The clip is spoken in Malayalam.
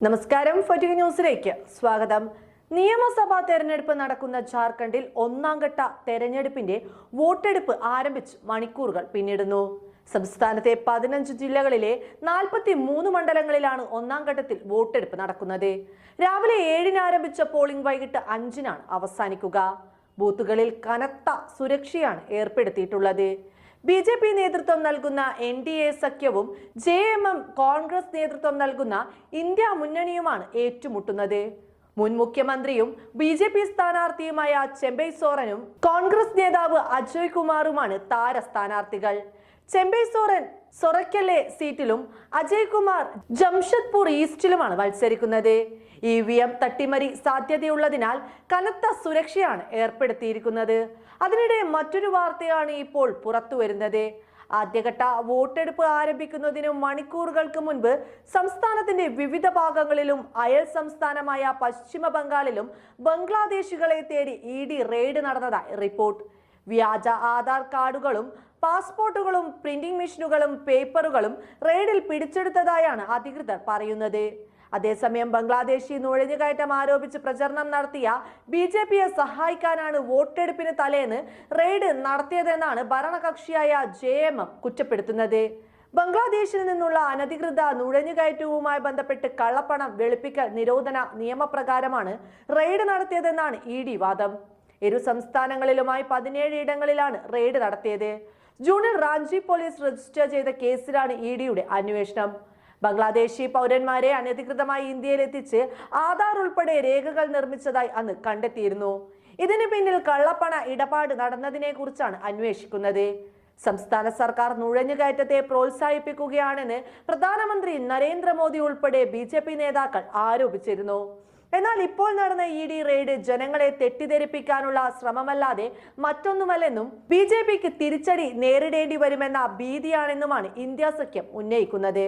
നമസ്കാരം ഫൊറ്റിക് ന്യൂസിലേക്ക് സ്വാഗതം. നിയമസഭാ തെരഞ്ഞെടുപ്പ് നടക്കുന്ന ജാർഖണ്ഡിൽ ഒന്നാം ഘട്ട തെരഞ്ഞെടുപ്പിന്റെ വോട്ടെടുപ്പ് ആരംഭിച്ച് മണിക്കൂറുകൾ പിന്നിടുന്നു. സംസ്ഥാനത്തെ പതിനഞ്ച് ജില്ലകളിലെ നാൽപ്പത്തി മൂന്ന് മണ്ഡലങ്ങളിലാണ് ഒന്നാം ഘട്ടത്തിൽ വോട്ടെടുപ്പ് നടക്കുന്നത്. രാവിലെ ഏഴിന് ആരംഭിച്ച പോളിംഗ് വൈകിട്ട് അഞ്ചിനാണ് അവസാനിക്കുക. ബൂത്തുകളിൽ കനത്ത സുരക്ഷയാണ് ഏർപ്പെടുത്തിയിട്ടുള്ളത്. ബി ജെ പി നേതൃത്വം നൽകുന്ന എൻ ഡി എ സഖ്യവും ജെ എം എം കോൺഗ്രസ് നേതൃത്വം നൽകുന്ന ഇന്ത്യ മുന്നണിയുമാണ് ഏറ്റുമുട്ടുന്നത്. മുൻ മുഖ്യമന്ത്രിയും ബി ജെ പി സ്ഥാനാർത്ഥിയുമായ ചെമ്പൈ സോറനും കോൺഗ്രസ് നേതാവ് അജയ് കുമാറുമാണ് താര സ്ഥാനാർത്ഥികൾ. ചെമ്പൈ സോറൻ സൊറക്കല്ലെ സീറ്റിലും അജയ് കുമാർ ജംഷഡ്പൂർ ഈസ്റ്റിലുമാണ് മത്സരിക്കുന്നത്. ഇ വി എം തട്ടിമറി സാധ്യതയുള്ളതിനാൽ കനത്ത സുരക്ഷയാണ് ഏർപ്പെടുത്തിയിരിക്കുന്നത്. അതിനിടെ മറ്റൊരു വാർത്തയാണ് ഇപ്പോൾ പുറത്തു വരുന്നത് ആദ്യഘട്ട വോട്ടെടുപ്പ് ആരംഭിക്കുന്നതിന് മണിക്കൂറുകൾക്ക് മുൻപ് സംസ്ഥാനത്തിന്റെ വിവിധ ഭാഗങ്ങളിലും അയൽ സംസ്ഥാനമായ പശ്ചിമ ബംഗാളിലും ബംഗ്ലാദേശികളെ തേടി ഇ ഡി റെയ്ഡ് നടന്നതായി റിപ്പോർട്ട്. വ്യാജ ആധാർ കാർഡുകളും പാസ്പോർട്ടുകളും പ്രിന്റിംഗ് മെഷീനുകളും പേപ്പറുകളും റെയ്ഡിൽ പിടിച്ചെടുത്തതായാണ് അധികൃതർ പറയുന്നത്. അതേസമയം ബംഗ്ലാദേശി നുഴഞ്ഞുകയറ്റം ആരോപിച്ച് പ്രചരണം നടത്തിയ ബി ജെ പിയെ സഹായിക്കാനാണ് വോട്ടെടുപ്പിന് തലേന്ന് റെയ്ഡ് നടത്തിയതെന്നാണ് ഭരണകക്ഷിയായ ജെ എം എം കുറ്റപ്പെടുത്തുന്നത്. ബംഗ്ലാദേശിൽ നിന്നുള്ള അനധികൃത നുഴഞ്ഞുകയറ്റവുമായി ബന്ധപ്പെട്ട് കള്ളപ്പണം വെളുപ്പിക്കൽ നിരോധന നിയമപ്രകാരമാണ് റെയ്ഡ് നടത്തിയതെന്നാണ് ഇ ഡി വാദം. ഇരു സംസ്ഥാനങ്ങളിലുമായി പതിനേഴ് ഇടങ്ങളിലാണ് റെയ്ഡ് നടത്തിയത്. ജൂണിൽ റാഞ്ചി പോലീസ് രജിസ്റ്റർ ചെയ്ത കേസിലാണ് ഇ ഡിയുടെ അന്വേഷണം. ബംഗ്ലാദേശി പൗരന്മാരെ അനധികൃതമായി ഇന്ത്യയിലെത്തിച്ച് ആധാർ ഉൾപ്പെടെ രേഖകൾ നിർമ്മിച്ചതായി അന്ന് കണ്ടെത്തിയിരുന്നു. ഇതിനു പിന്നിൽ കള്ളപ്പണ ഇടപാട് നടന്നതിനെ കുറിച്ചാണ് അന്വേഷിക്കുന്നത്. സംസ്ഥാന സർക്കാർ നുഴഞ്ഞുകയറ്റത്തെ പ്രോത്സാഹിപ്പിക്കുകയാണെന്ന് പ്രധാനമന്ത്രി നരേന്ദ്രമോദി ഉൾപ്പെടെ ബി നേതാക്കൾ ആരോപിച്ചിരുന്നു. എന്നാൽ ഇപ്പോൾ നടന്ന ഇ ഡി റെയ്ഡ് ജനങ്ങളെ തെറ്റിദ്ധരിപ്പിക്കാനുള്ള ശ്രമമല്ലാതെ മറ്റൊന്നുമല്ലെന്നും ബി ജെ പിക്ക് തിരിച്ചടി നേരിടേണ്ടി വരുമെന്ന ഭീതിയാണെന്നുമാണ് ഇന്ത്യ സഖ്യം ഉന്നയിക്കുന്നത്.